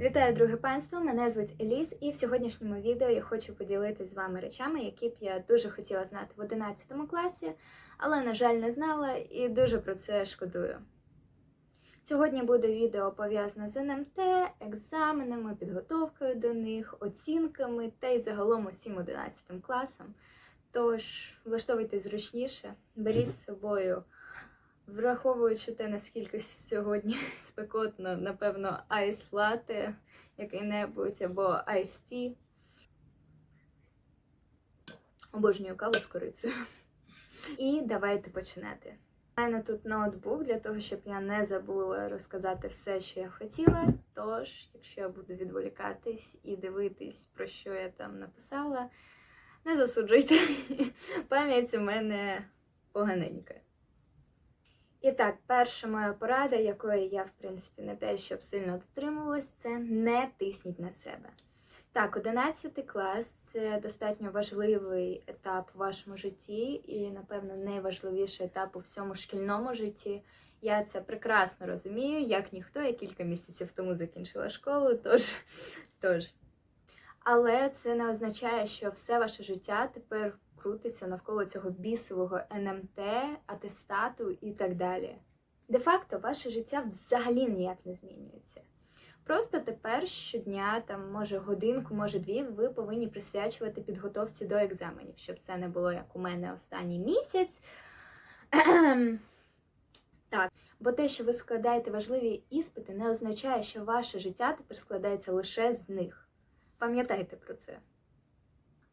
Вітаю, друге панство! Мене звуть Еліс, і в сьогоднішньому відео я хочу поділитися з вами речами, які б я дуже хотіла знати в 11 класі, але, на жаль, не знала і дуже про це шкодую. Сьогодні буде відео пов'язане з НМТ, екзаменами, підготовкою до них, оцінками та й загалом усім 11 класом. Тож влаштовуйтесь зручніше, беріть з собою. Враховуючи те, наскільки сьогодні спекотно, напевно, айс лате який-небудь або айс ті. Обожнюю каву з корицею. І давайте починати. У мене тут ноутбук для того, щоб я не забула розказати все, що я хотіла. Тож, якщо я буду відволікатись і дивитись, про що я там написала, не засуджуйте. Пам'ять у мене поганенька. І так, перша моя порада, якої я, в принципі, не те, щоб сильно дотримувалась, це не тисніть на себе. Так, 11 клас це достатньо важливий етап у вашому житті, і, напевно, найважливіший етап у всьому шкільному житті. Я це прекрасно розумію, як ніхто, я кілька місяців тому закінчила школу, тож, тож. Але це не означає, що все ваше життя тепер крутиться навколо цього бісового НМТ, атестату і так далі. Де-факто, ваше життя взагалі ніяк не змінюється. Просто тепер щодня, там, може, годинку, може дві, ви повинні присвячувати підготовці до екзаменів, щоб це не було як у мене останній місяць. Так, бо те, що ви складаєте важливі іспити, не означає, що ваше життя тепер складається лише з них. Пам'ятайте про це.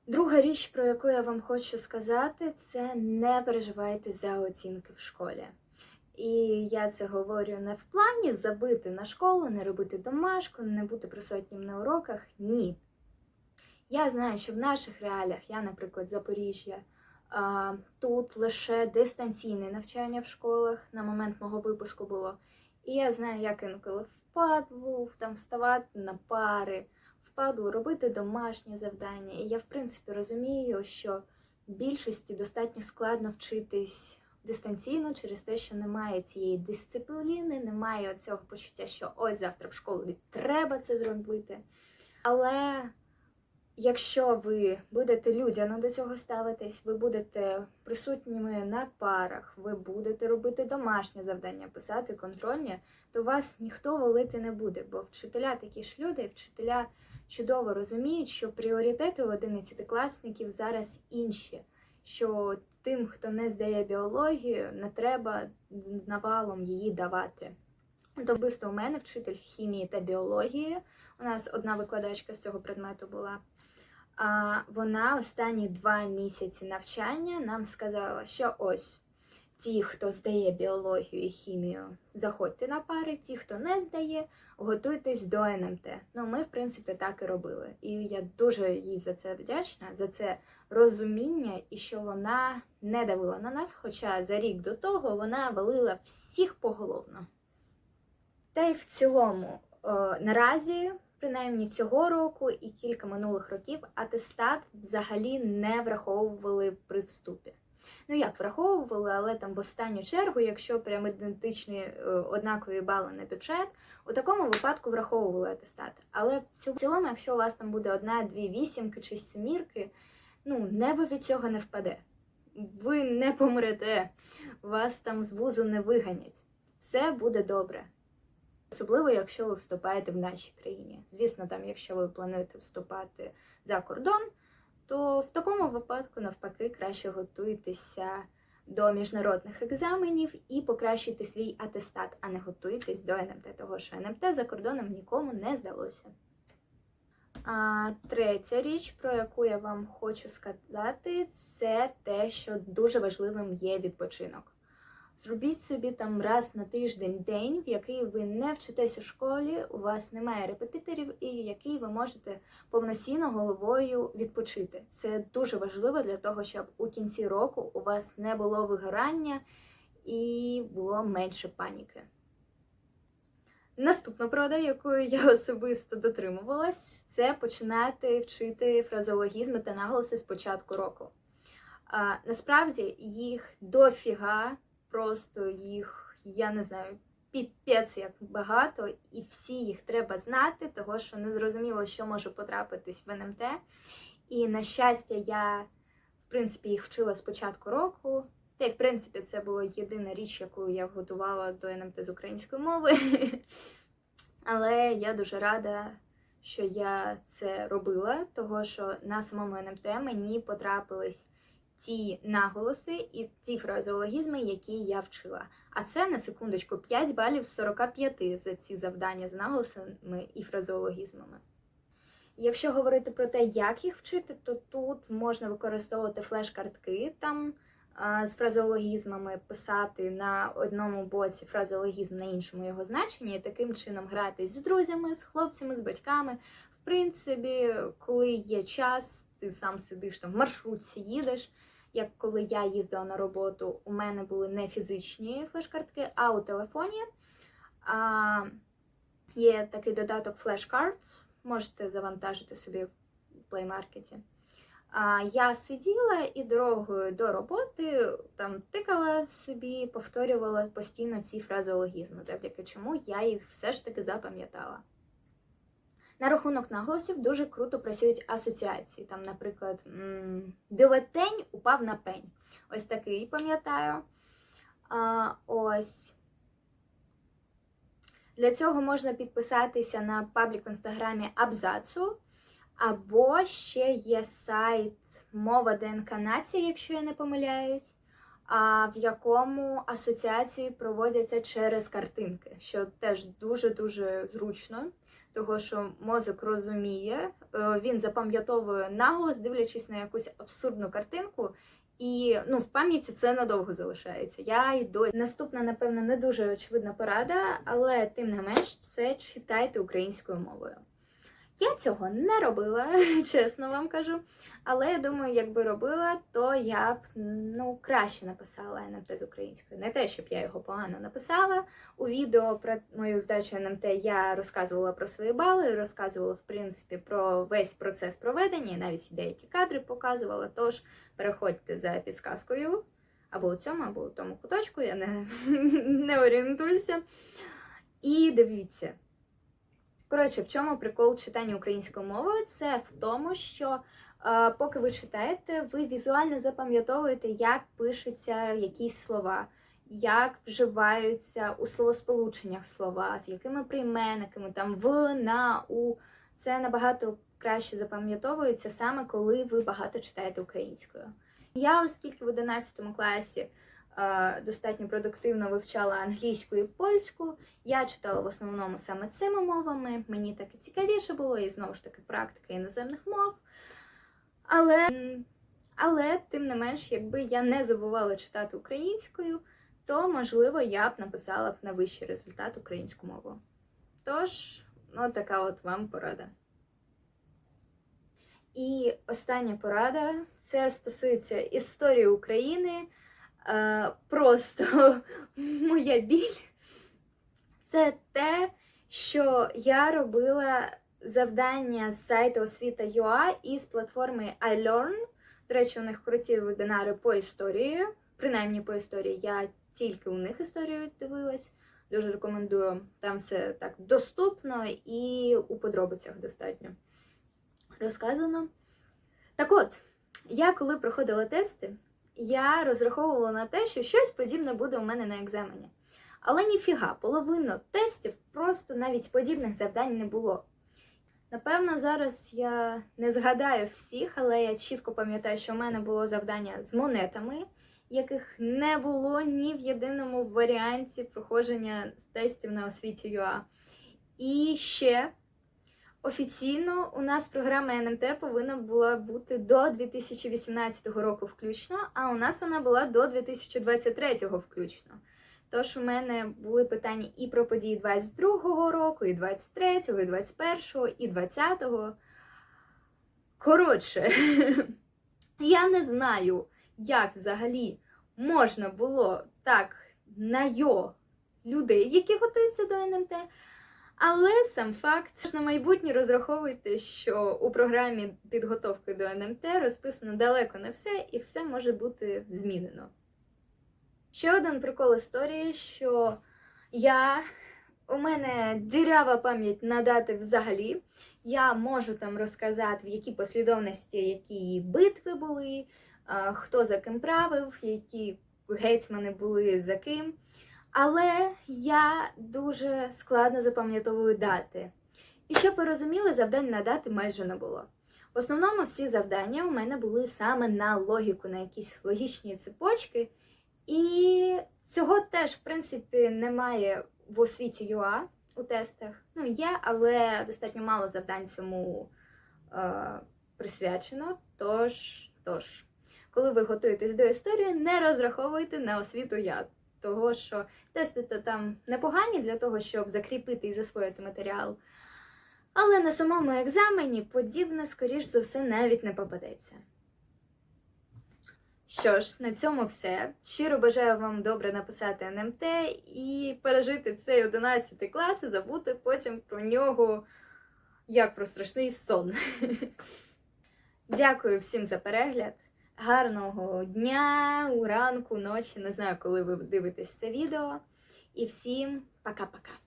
Друга річ, про яку я вам хочу сказати, це не переживайте за оцінки в школі. І я це говорю не в плані забити на школу, не робити домашку, не бути присутнім на уроках. Ні. Я знаю, що в наших реаліях, я, наприклад, Запоріжжя, тут лише дистанційне навчання в школах на момент мого випуску було. І я знаю, як інколи впадлу, там вставати на пари впадло робити домашнє завдання. І я, в принципі, розумію, що більшості достатньо складно вчитись дистанційно через те, що немає цієї дисципліни, немає цього почуття, що ось завтра в школу треба це зробити. Але якщо ви будете людяно до цього ставитись, ви будете присутніми на парах, ви будете робити домашнє завдання, писати контрольні, то вас ніхто валити не буде, бо вчителя такі ж люди, вчителя чудово розуміють, що пріоритети у 11-класників зараз інші. Що тим, хто не здає біологію, не треба навалом її давати. Особисто у мене вчитель хімії та біології. У нас одна викладачка з цього предмету була. А вона останні два місяці навчання нам сказала, що ось ті, хто здає біологію і хімію, заходьте на пари, ті, хто не здає, готуйтесь до НМТ. Ну, ми, в принципі, так і робили. І я дуже їй за це вдячна, за це розуміння, і що вона не давила на нас, хоча за рік до того вона валила всіх поголовно. Та й в цілому, о, наразі. Принаймні цього року і кілька минулих років атестат взагалі не враховували при вступі. Ну як враховували, але там в останню чергу, якщо прям ідентичні е, однакові бали на бюджет, у такому випадку враховували атестат. Але в цілому, якщо у вас там буде одна, дві вісімки чи сімірки, ну небо від цього не впаде. Ви не помрете, вас там з вузу не виганять. Все буде добре. Особливо, якщо ви вступаєте в нашій країні. Звісно, там, якщо ви плануєте вступати за кордон, то в такому випадку, навпаки, краще готуйтеся до міжнародних екзаменів і покращуйте свій атестат, а не готуйтесь до НМТ, того що НМТ за кордоном нікому не здалося. А третя річ, про яку я вам хочу сказати, це те, що дуже важливим є відпочинок. Зробіть собі там раз на тиждень день, в який ви не вчитесь у школі, у вас немає репетиторів, і який ви можете повноцінно головою відпочити. Це дуже важливо для того, щоб у кінці року у вас не було вигорання і було менше паніки. Наступна порада, якою я особисто дотримувалась, це починати вчити фразеологізми та наголоси з початку року. А, Насправді їх дофіга просто їх, я не знаю, піпець як багато, і всі їх треба знати, того що не зрозуміло, що може потрапитись в НМТ. І на щастя, я, в принципі, їх вчила з початку року. Та й, в принципі, це була єдина річ, яку я готувала до НМТ з української мови. Але я дуже рада, що я це робила, того що на самому НМТ мені потрапились ті наголоси і ті фразеологізми, які я вчила. А це на секундочку 5 балів з 45 за ці завдання з наголосами і фразеологізмами. Якщо говорити про те, як їх вчити, то тут можна використовувати флеш-картки там з фразеологізмами, писати на одному боці фразеологізм, на іншому його значення, і таким чином гратись з друзями, з хлопцями, з батьками. В принципі, коли є час, ти сам сидиш там в маршрутці, їдеш. Як коли я їздила на роботу, у мене були не фізичні флеш-картки, а у телефоні. А, Є такий додаток Flashcards, можете завантажити собі в Play Market. А, Я сиділа і дорогою до роботи там тикала собі, повторювала постійно ці фразеологізми, завдяки чому я їх все ж таки запам'ятала. На рахунок наголосів дуже круто працюють асоціації. Там, наприклад, бюлетень упав на пень. Ось такий пам'ятаю. Ось. Для цього можна підписатися на паблік в інстаграмі Абзацу. Або ще є сайт Мова ДНК Нації, якщо я не помиляюсь, в якому асоціації проводяться через картинки, що теж дуже-дуже зручно, того що мозок розуміє, е, він запам'ятовує наголос, дивлячись на якусь абсурдну картинку. І ну, в пам'яті це надовго залишається. Я йду. Наступна, напевно, не дуже очевидна порада, але тим не менш це читайте українською мовою. Я цього не робила, чесно вам кажу. Але я думаю, якби робила, то я б ну, краще написала НМТ з українською. Не те, щоб я його погано написала. У відео про мою здачу НМТ я розказувала про свої бали, розказувала, в принципі, про весь процес проведення, і навіть деякі кадри показувала. Тож переходьте за підсказкою або у цьому, або у тому куточку, я не, не орієнтуюся. І дивіться. Коротше, в чому прикол читання українською мовою? Це в тому, що е, поки ви читаєте, ви візуально запам'ятовуєте, як пишуться якісь слова, як вживаються у словосполученнях слова, з якими прийменниками, там в, на, у. Це набагато краще запам'ятовується саме коли ви багато читаєте українською. Я, оскільки в 11 класі достатньо продуктивно вивчала англійську і польську. Я читала в основному саме цими мовами. Мені так і цікавіше було, і знову ж таки практика іноземних мов. Але, але тим не менш, якби я не забувала читати українською, то можливо я б написала б на вищий результат українську мову. Тож, ну така от вам порада. І остання порада це стосується історії України. Е, просто моя біль. Це те, що я робила завдання з сайту освіта.ua із платформи iLearn. До речі, у них круті вебінари по історії. Принаймні по історії. Я тільки у них історію дивилась. Дуже рекомендую. Там все так доступно і у подробицях достатньо розказано. Так от, я коли проходила тести, я розраховувала на те, що щось подібне буде у мене на екзамені. Але ніфіга, половину тестів просто навіть подібних завдань не було. Напевно, зараз я не згадаю всіх, але я чітко пам'ятаю, що в мене було завдання з монетами, яких не було ні в єдиному варіанті проходження тестів на освіті ЮА. І ще Офіційно у нас програма НМТ повинна була бути до 2018 року включно, а у нас вона була до 2023 включно. Тож у мене були питання і про події 22-го року, і 23-го, і 21-го, і 20-го. Коротше, я не знаю, як взагалі можна було так на йо людей, які готуються до НМТ. Але сам факт, на майбутнє розраховуйте, що у програмі підготовки до НМТ розписано далеко не все, і все може бути змінено. Ще один прикол історії, що Я у мене дірява пам'ять на дати взагалі. Я можу там розказати, в якій послідовності які битви були, хто за ким правив, які гетьмани були за ким. Але я дуже складно запам'ятовую дати. І щоб ви розуміли, завдань на дати майже не було. В основному всі завдання у мене були саме на логіку, на якісь логічні цепочки. І цього теж, в принципі, немає в освіті ЮА у тестах. Ну, є, але достатньо мало завдань цьому е, присвячено. Тож, тож, коли ви готуєтесь до історії, не розраховуйте на освіту ЯА. Того, що тести то там непогані для того, щоб закріпити і засвоїти матеріал. Але на самому екзамені подібне, скоріш за все, навіть не попадеться. Що ж, на цьому все. Щиро бажаю вам добре написати НМТ і пережити цей 11 клас і забути потім про нього як про страшний сон. Дякую всім за перегляд. Гарного дня, уранку, ночі. Не знаю, коли ви дивитесь це відео. І всім пока-пока.